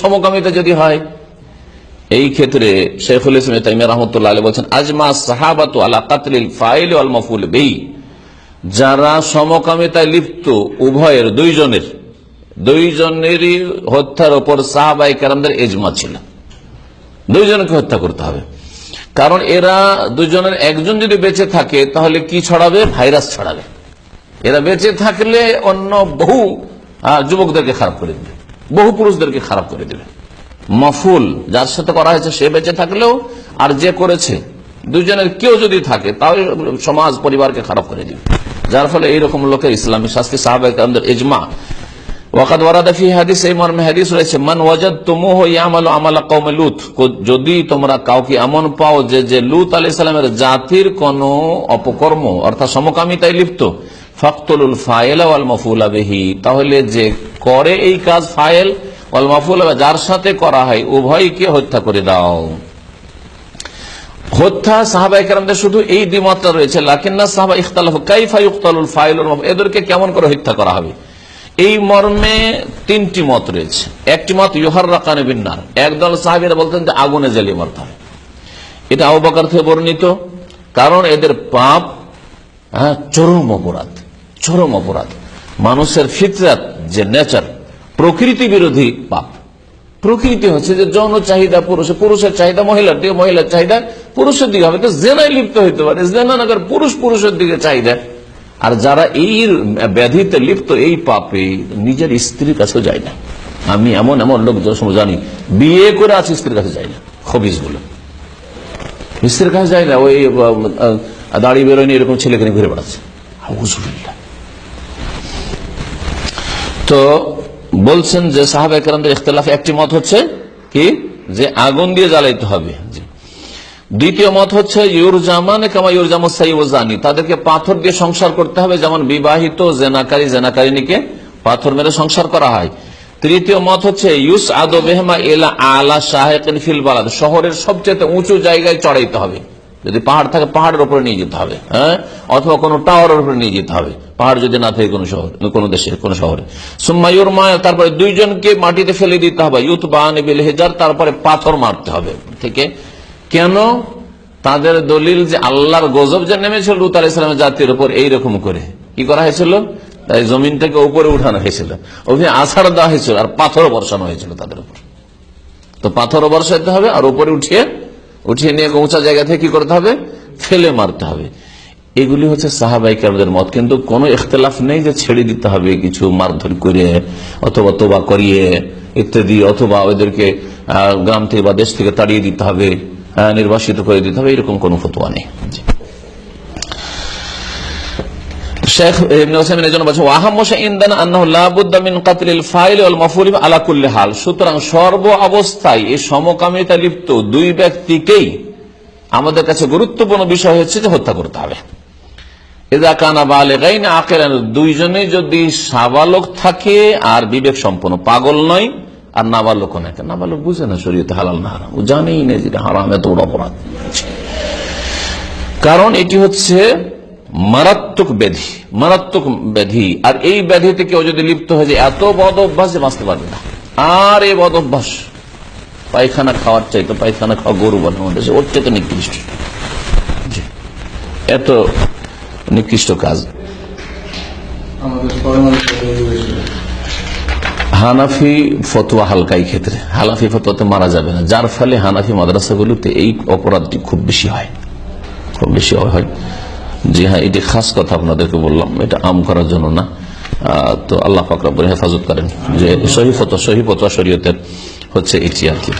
সমকামিতা যদি হয়, এই ক্ষেত্রে শেখুল ইসলাম তাইমিয়া রহমতুল্লাহ আলী বলছেন, আজমা সাহাবাতু আলা কাতলিল ফাইল ওয়াল মফুল বেই যারা সমকামিতায় লিপ্ত, উভয়ের দুইজনের, দুইজনেরই হত্যার ওপর সাহাবাই কারামদের এজমা ছিল। দুইজনকে হত্যা করতে হবে। কারণ এরা দুজনের একজন যদি বেঁচে থাকে, তাহলে কি ছড়াবে? ভাইরাস ছড়াবে। এরা বেঁচে থাকলে অন্য বহু যুবকদেরকে খারাপ করে দেবে। বহু পুরুষদেরকে খারাপ করে দেবে। মফুল, যার সাথে করা হয়েছে সে বেঁচে থাকলেও আর যে করেছে, দুজনের কেউ যদি থাকে তাহলে সমাজ, পরিবারকে খারাপ করে দিবে। যার ফলে এইরকম লোকের ইসলামী শাস্তি কওমে লুত যদি তোমরা কাউকে এমন পাও যে লুত আলাইহিস জাতির কোন অপকর্ম, অর্থাৎ সমকামিতায় লিপ্ত, ফাকতুলুল ফাইল ওয়াল মাফুলা তাহলে যে করে এই কাজ ফাইল মাফুলা যার সাথে করা হয়, উভয়কে হত্যা করে দাও। হত্যা সাহাবাই কেরামদের শুধু এই দ্বিমতটা রয়েছে লাকিন্না সাহাবা ইখতালাফ কাইফা ইখতালুল ফাইল এদেরকে কেমন করে হত্যা করা হবে? এই মর্মে তিনটি মত রয়েছে। একটি মত ইহার রাকানে বিন্নার। একদল সাহাবিরা বলতেন যে আগুনে জ্বালিয়ে মারতে হবে। এটা আবুবাকার থেকে বর্ণিত, কারণ এদের পাপ হ্যাঁ চরম অপরাধ চরম অপরাধ। মানুষের ফিতরাত, যে নেচার, প্রকৃতি বিরোধী পাপ। প্রকৃতি হচ্ছে যে যৌন চাহিদা পুরুষের পুরুষের চাহিদা মহিলার দিকে মহিলার চাহিদা পুরুষের দিকে হবে। তো জেনায় লিপ্ত হইতে পারে। জেনা নগর পুরুষ পুরুষের দিকে চাহিদা। আর যারা এই ব্যাধিতে লিপ্ত, এই পাপে নিজের স্ত্রীর কাছেও যায় না। আমি এমন এমন লোক জানি, বিয়ে করে আছে স্ত্রীর কাছে যায় না। খবিজগুলো স্ত্রীর কাছে যায় না, ওই দাড়ি বেরোয়নি, এরকম ছেলেকে নিয়ে ঘুরে বেড়াচ্ছে। আউযুবিল্লাহ। তো বলছেন যে সাহাবা একরামদের ইখতলাফ একটি মত হচ্ছে কি? যে আগুন দিয়ে জ্বালাইতে হবে। দ্বিতীয় মত হচ্ছে, ইউরজামানে কামা ইউরজাম সাইওজানি তাদেরকে পাথর দিয়ে সংসার করতে হবে, যেমন বিবাহিত জেনাকারী জেনাকারিনীকে পাথর মেরে সংসার করা হয়। তৃতীয় মত হচ্ছে ইউস আদো বেহমা এলা আলা শাহেকিন ফিল বালাদ। শহরের সবচেয়ে উঁচু জায়গায় চড়াইতে হবে। যদি পাহাড় থাকে, পাহাড়ের উপরে নিয়ে যেতে হবে হ্যাঁ? অথবা কোনো টাওয়ারের উপরে নিয়ে যেতে হবে। পাহাড় যদি না থাকে কোনো শহর, কোনো দেশের কোনো শহরে। সুম্মায়ুর মায় তারপরে দুইজনকে মাটিতে ফেলে দিতে হবে। ইউত বাহান হেজার, তারপরে পাথর মারতে হবে। থেকে কেন? তাদের দলিল যে আল্লাহর গজব যে নেমেছিল, লুত আলাহ ইসলামের জাতির উপর এইরকম করে। কি করা হয়েছিল? তাই জমিনটাকে উপরে উঠানো হয়েছিল। ওখানে আষাঢ় দেওয়া হয়েছিল, আর পাথর বর্ষানো হয়েছিল তাদের উপর। তো পাথর বর্ষাতে হবে, আর উপরে উঠিয়ে উঠিয়ে নিয়ে উঁচা জায়গা থেকে কি করতে হবে? ফেলে মারতে হবে। এগুলি হচ্ছে সাহাবাই কারদের মত, কিন্তু কোনো ইখতলাফ নেই যে ছেড়ে দিতে হবে কিছু মারধর করে অথবা তোবা করিয়ে ইত্যাদি, অথবা ওদেরকে গ্রাম থেকে বা দেশ থেকে তাড়িয়ে দিতে হবে নির্বাসিত করে দিতে হবে, এরকম কোনো ফতোয়া নেই জি। সুতরাং সর্ব অবস্থায় সমকামিতা লিপ্ত দুই ব্যক্তিকেই আমাদের কাছে গুরুত্বপূর্ণ বিষয় হচ্ছে যে হত্যা করতে হবে। এদা কানা বালেগাইন আকেরান দুইজনে যদি সাবালক থাকে, আর বিবেক সম্পন্ন পাগল নয়, আর নাবালক না নাবালক বুঝে না শরীয়তে হালাল না হারাম। ও জানেই না যেটা হারাম, এত বড় অপরাধ। কারণ এটি হচ্ছে মারাত্মক ব্যাধি মারাত্মক ব্যাধি। আর এই ব্যাধিতে কেউ যদি লিপ্ত হয়ে যায়, এত বদ অভ্যাস যে বাঁচতে পারবে না। আর এই বদ অভ্যাস। পায়খানা খাওয়ার চাইতো পায়খানা খাওয়া গরু বলে আমাদের ওর চাইতে নিকৃষ্ট। এত নিকৃষ্ট কাজ। হানাফি ফতোয়া হালকাই ক্ষেত্রে। হানাফি ফতোয়াতে মারা যাবে না। যার ফলে হানাফি মাদ্রাসাগুলোতে এই অপরাধটি খুব বেশি হয়। খুব বেশি হয়। জি হ্যাঁ এটি খাস কথা আপনাদেরকে বললাম, এটা আম করার জন্য না। তো আল্লাহ ফাকরাবুল হেফাজত করেন যে সহি ফতোয়া শরীয়তের হচ্ছে এটি আর কি।